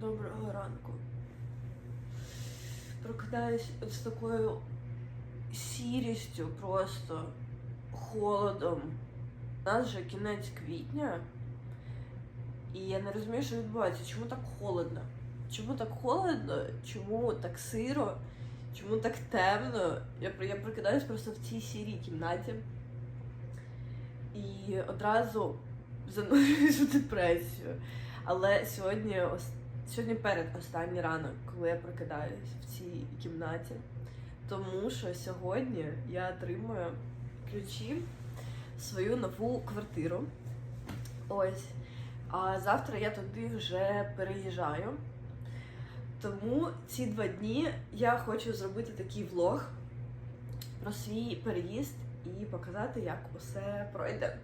Доброго ранку. Прокидаюсь з такою сірістю, просто холодом. У нас вже кінець квітня, і я не розумію, що відбувається. Чому так холодно? Чому так холодно? Чому так сиро? Чому так темно? Я, я прокидаюсь просто в цій сірій кімнаті і одразу занурююсь у депресію. Але сьогодні, сьогодні перед останній ранок, коли я прокидаюсь в цій кімнаті, тому що сьогодні я отримую ключі свою нову квартиру. Ось. А завтра я туди вже переїжджаю. Тому ці два дні я хочу зробити такий влог про свій переїзд і показати, як усе пройде.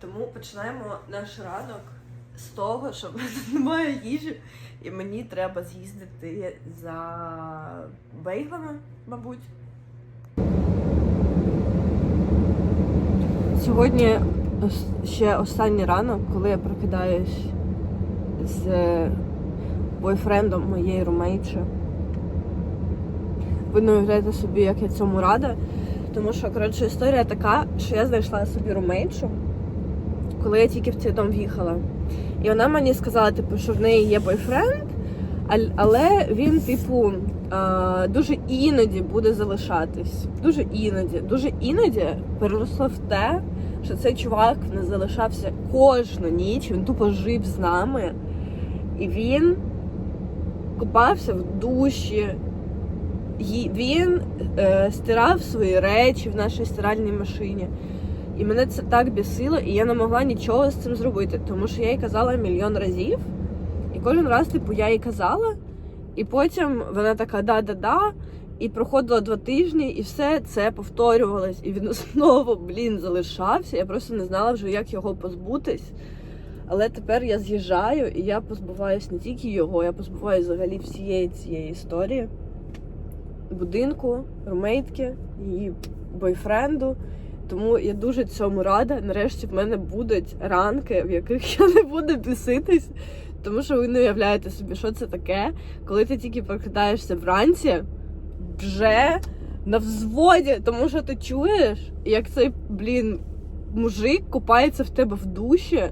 Тому починаємо наш ранок з того, що в мене немає їжі, і мені треба з'їздити за бейглами, мабуть. Сьогодні ще останній ранок, коли я прокидаюсь з бойфрендом моєї румейчі. Ви не уявляєте собі, як я цьому рада. Тому що, коротше, історія така, що я знайшла собі румейчу, коли я тільки в цей дом в'їхала. І вона мені сказала, типу, що в неї є бойфренд, але він, типу, дуже іноді буде залишатись. Дуже іноді. Дуже іноді переросло в те, що цей чувак не залишався кожну ніч, він тупо жив з нами. І він купався в душі. Він е, стирав свої речі в нашій стиральній машині. І мене це так бісило, і я не могла нічого з цим зробити, тому що я їй казала мільйон разів, і кожен раз, типу, я їй казала, і потім вона така да-да-да, і проходило два тижні, і все це повторювалось. І він знову, блін, залишався. Я просто не знала вже, як його позбутись. Але тепер я з'їжджаю, і я позбуваюсь не тільки його, я позбуваюсь взагалі всієї цієї історії будинку, румейтки, її бойфренду. Тому я дуже цьому рада. Нарешті в мене будуть ранки, в яких я не буду біситись. Тому що ви не уявляєте собі, що це таке, коли ти тільки прокидаєшся вранці, вже на взводі, тому що ти чуєш, як цей, блін, мужик купається в тебе в душі,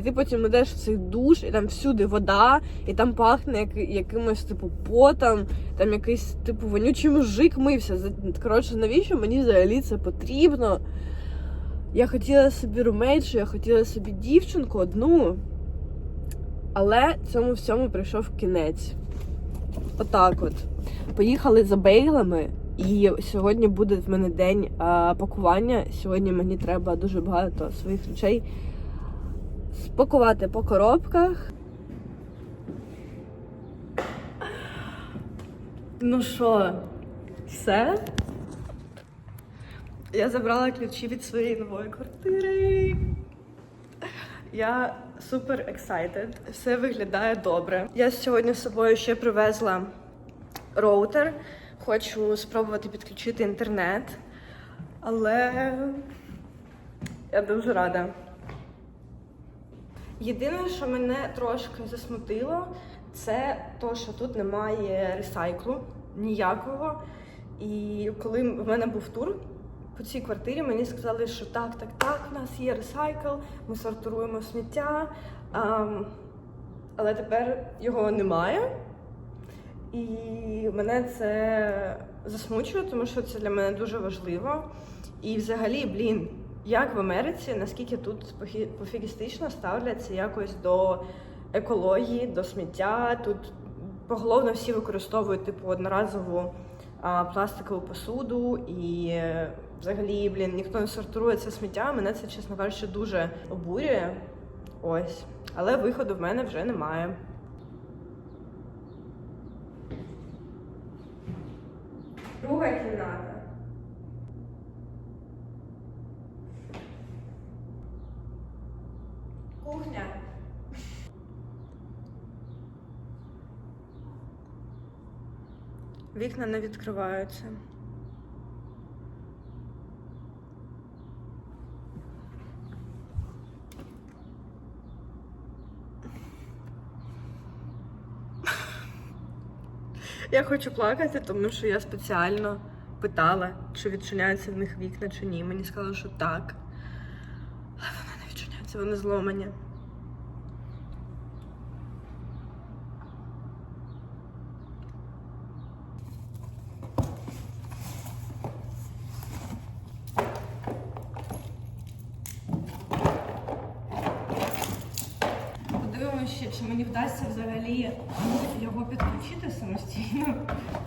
і ти потім йдеш в цей душ, і там всюди вода, і там пахне як, якимось типу потом, там якийсь типу вонючий мужик мився. Коротше, навіщо мені взагалі це потрібно? Я хотіла собі румейшу, я хотіла собі дівчинку одну, але цьому всьому прийшов кінець. Отак от. Поїхали за бейглами, і сьогодні буде в мене день а, пакування. Сьогодні мені треба дуже багато своїх речей спакувати по коробках. Ну що, все? Я забрала ключі від своєї нової квартири. Я супер excited. Все виглядає добре. Я сьогодні з собою ще привезла роутер. Хочу спробувати підключити інтернет. Але я дуже рада. Єдине, що мене трошки засмутило, це то, що тут немає ресайклу ніякого. І коли в мене був тур по цій квартирі, мені сказали, що так, так, так, у нас є ресайкл, ми сортуємо сміття. ам, але тепер його немає. І мене це засмучує, тому що це для мене дуже важливо. І взагалі, блін, як в Америці, наскільки тут пофігістично ставляться якось до екології, до сміття. Тут поголовно всі використовують типу одноразову а, пластикову посуду і е, взагалі, блін, ніхто не сортує це сміття. Мене це, чесно кажучи, дуже обурює. Ось. Але виходу в мене вже немає. Друга кімната. Кухня. Вікна не відкриваються. Я хочу плакати, тому що я спеціально питала, чи відчиняються в них вікна чи ні. Мені сказали, що так. Але вони зломані. Подивимося, чи мені вдасться взагалі його підключити самостійно,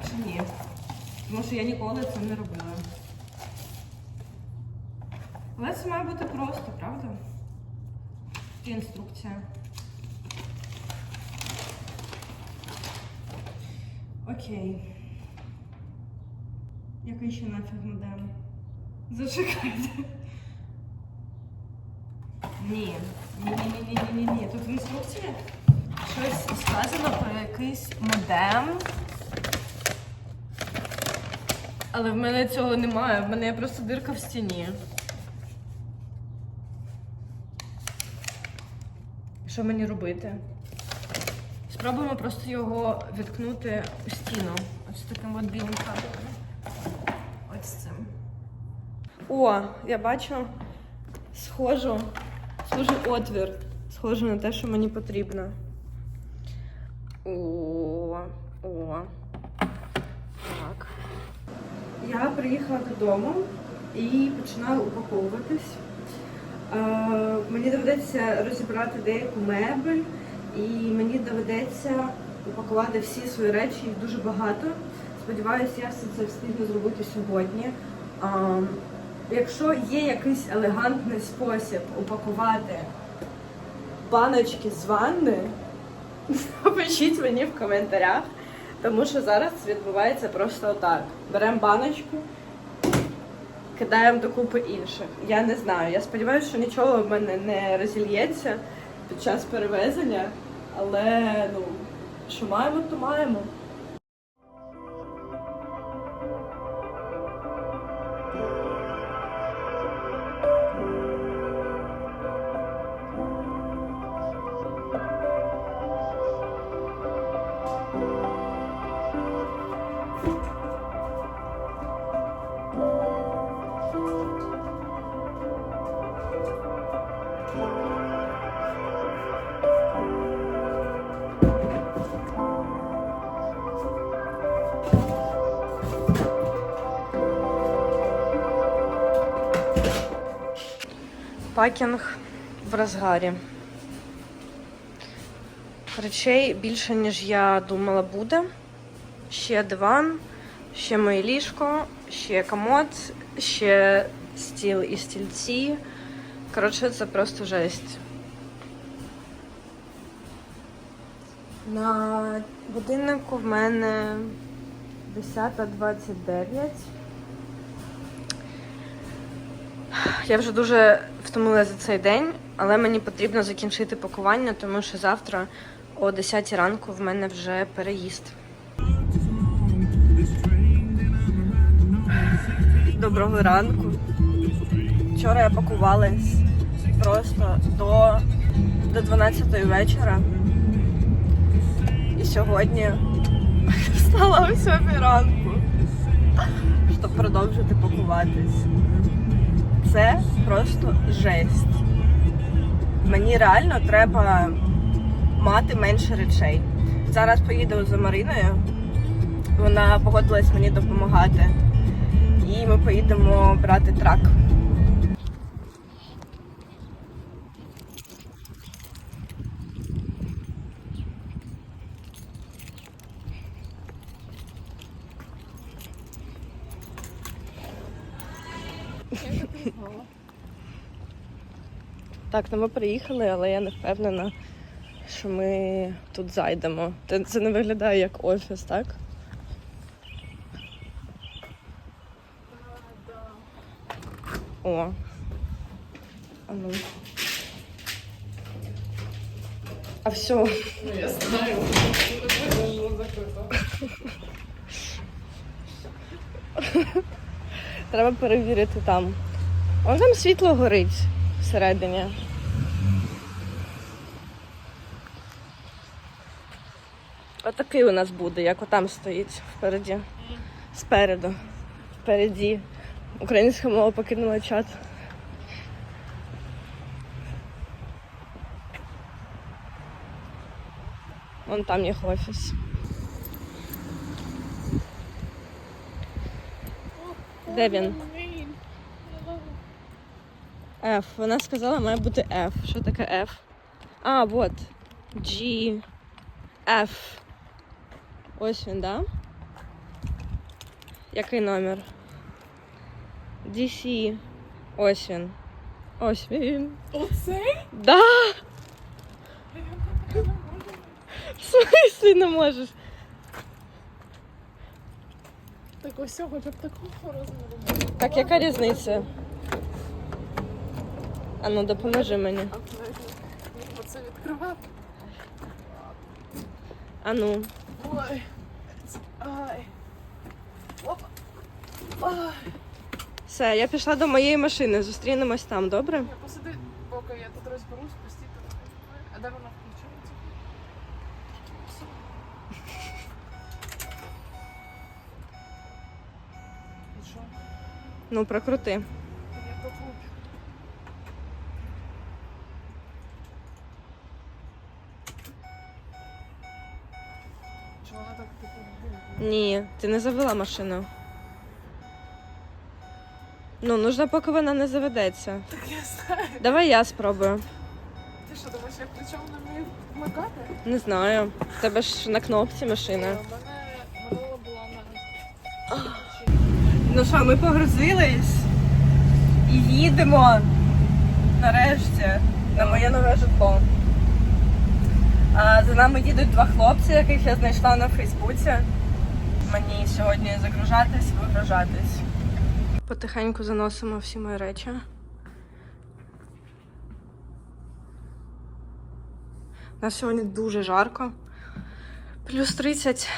чи ні. Тому що я ніколи це не робила. Але це має бути просто, правда? Інструкція. Окей. Який ще нафіг модем? Зачекайте. Ні, ні, ні, ні, ні, ні, ні. Тут в інструкції щось сказано про якийсь модем. Але в мене цього немає, в мене є просто дирка в стіні. Що мені робити? Спробуємо просто його відкнути у стіну. Ось таким от білим кабелем. Ось цим. О, я бачу схожу, схожий отвір. Схоже на те, що мені потрібно. О, о. Так. Я приїхала додому і починаю упаковуватись. Е, мені доведеться розібрати деяку мебель, і мені доведеться упакувати всі свої речі, їх дуже багато. Сподіваюся, я все це встигну зробити сьогодні. А, якщо є якийсь елегантний спосіб упакувати баночки з ванни, напишіть мені в коментарях, тому що зараз відбувається просто отак. Беремо баночку, кидаємо докупи інших. Я не знаю. Я сподіваюся, що нічого в мене не розільється під час перевезення, але ну, що маємо, то маємо. Пакінг в розгарі. Речей більше, ніж я думала, буде. Ще диван, ще моє ліжко, ще комод, ще стіл і стільці. Коротше, це просто жесть. На годиннику в мене 10.29. Я вже дуже втомилася за цей день, але мені потрібно закінчити пакування, тому що завтра о 10 ранку в мене вже переїзд. Доброго ранку. Вчора я пакувалась просто до, до 12 вечора. І сьогодні встала о 7 ранку, щоб продовжити пакуватись це просто жесть. Мені реально треба мати менше речей. Зараз поїду за Мариною. Вона погодилась мені допомагати. І ми поїдемо брати трак. Так, ну ми приїхали, але я не впевнена, що ми тут зайдемо. Це- не виглядає як офіс, так? О. А ну. А все. Ну, я знаю. Треба перевірити там. Вон там світло горить всередині. Отакий у нас буде, як отам стоїть впереді. Спереду. Впереді. Українська мова покинула чат. Вон там їх офіс. Де він? F. Вона сказала, має бути F. Що таке F? А, вот. G. F. Ось він, да? Який номер? DC. Ось він. Ось він. Оцей? Да! В смислі не можеш? Так ось хоча б такого розміру. Так, яка різниця? А ну допоможи мені. Оце відкривати. А ну. Ой. Ай. Опа. Ай. Все, я пішла до моєї машини. Зустрінемось там, добре? Я посиди, поки я тут розберусь, постійно. А де вона включається? І що? Ну, прокрути. Ти не завела машину. Ну, нужно, поки вона не заведеться. Так я знаю. Давай я спробую. Ти що, думаєш, я ключом не вмію вмикати? Не знаю. В тебе ж на кнопці У машина. мене минула була на Ну що, ми погрузились і їдемо нарешті на моє нове житло. А за нами їдуть два хлопці, яких я знайшла на Фейсбуці. Мені сьогодні загружатись, вигружатись. Потихеньку заносимо всі мої речі. У нас сьогодні дуже жарко. Плюс 30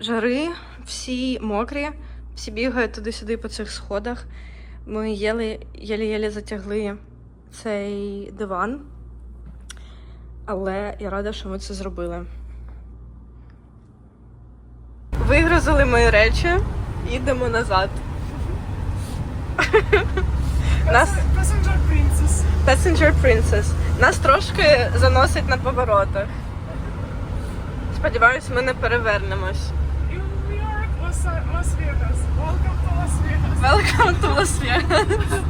жари, всі мокрі, всі бігають туди-сюди по цих сходах. Ми єлі- єлі-єлі затягли цей диван. Але я рада, що ми це зробили. Вигрузили мої речі, їдемо назад. Нас Passenger Princess. Passenger Princess. Нас трошки заносить на поворотах. Сподіваюсь, ми не перевернемось. To Las Vegas. Welcome to Las Vegas.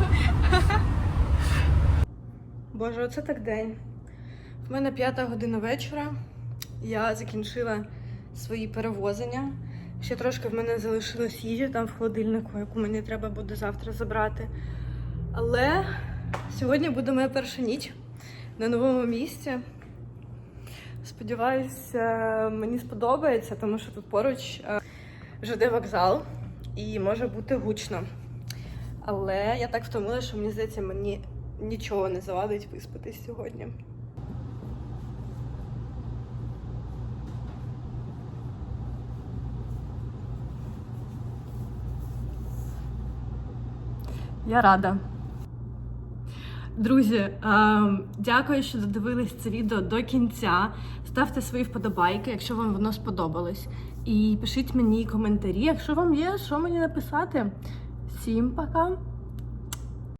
Боже, оце так день. В мене п'ята година вечора. Я закінчила свої перевозення. Ще трошки в мене залишилось їжі там в холодильнику, яку мені треба буде завтра забрати. Але сьогодні буде моя перша ніч на новому місці. Сподіваюсь, е, мені сподобається, тому що тут поруч е, ЖД вокзал і може бути гучно. Але я так втомила, що мені здається, мені нічого не завадить виспатись сьогодні. Я рада. Друзі, ем, дякую, що додивились це відео до кінця. Ставте свої вподобайки, якщо вам воно сподобалось. І пишіть мені коментарі, якщо вам є що мені написати. Всім пока!